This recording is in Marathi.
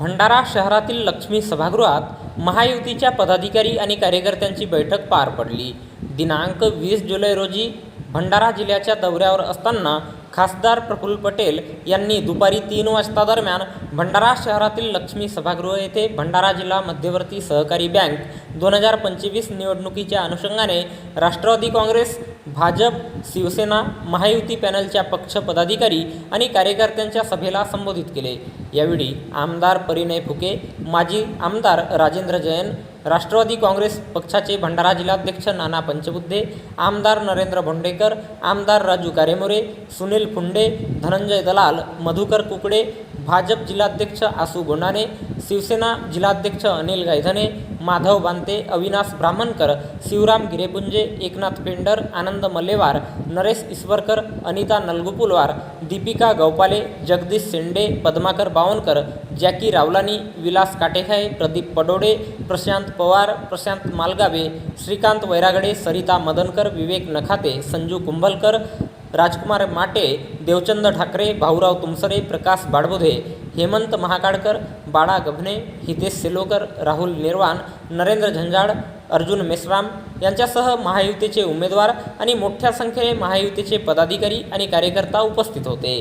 भंडारा शहरातील लक्ष्मी सभागृहात महायुतीच्या पदाधिकारी आणि कार्यकर्त्यांची बैठक पार पडली. दिनांक वीस जुलै रोजी भंडारा जिल्ह्याच्या दौऱ्यावर असताना खासदार प्रफुल्ल पटेल यांनी दुपारी तीन वाजता दरम्यान भंडारा शहरातील लक्ष्मी सभागृह येथे भंडारा जिल्हा मध्यवर्ती सहकारी बँक दोन हजार पंचवीस निवडणुकीच्या अनुषंगाने राष्ट्रवादी काँग्रेस भाजप शिवसेना महायुती पॅनलच्या पक्ष पदाधिकारी आणि कार्यकर्त्यांच्या सभेला संबोधित केले. यावेळी आमदार परिणय फुके माजी आमदार राजेंद्र जैन राष्ट्रवादी काँग्रेस पक्षाचे भंडारा जिल्हाध्यक्ष नाना पंचबुद्धे आमदार नरेंद्र भोंडेकर आमदार राजू कारेमोरे सुनील फुंडे धनंजय दलाल मधुकर कुकडे भाजप जिल्हाध्यक्ष आसू गोंडाने शिवसेना जिल्हाध्यक्ष अनिल गायधने माधव बांते अविनाश ब्राह्मणकर शिवराम गिरेपुंजे एकनाथ पेंडर आनंद मल्लेवार नरेश ईश्वरकर अनिता नलगुपुलवार दीपिका गौपाले जगदीश शेंडे पद्माकर बावनकर जॅकी रावलानी विलास काटेखाय प्रदीप पडोडे प्रशांत पवार प्रशांत मालगावे श्रीकांत वैरागडे सरिता मदनकर विवेक नखाते संजू कुंभलकर राजकुमार माटे देवचंद ठाकरे भाऊराव तुमसरे प्रकाश बाडबोधे हेमंत महाकाडकर बाळा गभने हितेश सेलोकर राहुल निर्वाण नरेंद्र झंजाड अर्जुन मेश्राम यांच्यासह महायुतीचे उमेदवार आणि मोठ्या संख्येने महायुतीचे पदाधिकारी आणि कार्यकर्ता उपस्थित होते.